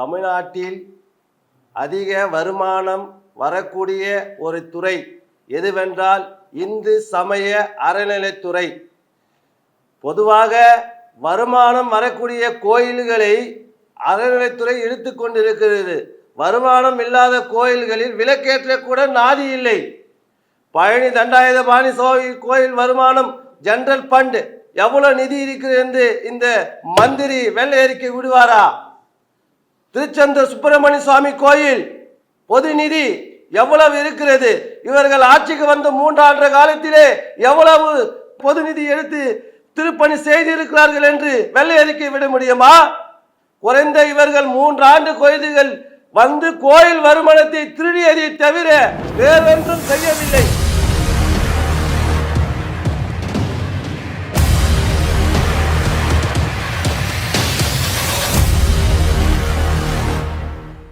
தமிழ்நாட்டில் அதிக வருமானம் வரக்கூடிய ஒரு துறை எதுவென்றால் இந்து சமய அறநிலைத்துறை பொதுவாக வருமானம் வரக்கூடிய கோயில்களை அறநிலைத்துறை இழுத்து கொண்டிருக்கிறது. வருமானம் இல்லாத கோயில்களில் விலக்கேற்ற கூட நாதி இல்லை. பழனி தண்டாயுதபாணி சோழி கோயில் வருமானம் ஜெனரல் ஃபண்டு எவ்வளவு நிதி இருக்கிறது என்று இந்த மந்திரி வெள்ளை அறிக்கை விடுவாரா? திருச்செந்தூர் சுப்பிரமணிய சுவாமி கோயில் பொது நிதி எவ்வளவு இருக்கிறது? இவர்கள் ஆட்சிக்கு வந்த மூன்றாண்டு காலத்திலே எவ்வளவு பொது நிதி எடுத்து திருப்பணி செய்திருக்கிறார்கள் என்று வெள்ளை அறிக்கை விட முடியுமா? குறைந்த இவர்கள் மூன்றாண்டு கோயில்கள் வந்து கோயில் வருமானத்தை திருடியதை தவிர வேறொன்றும் செய்யவில்லை.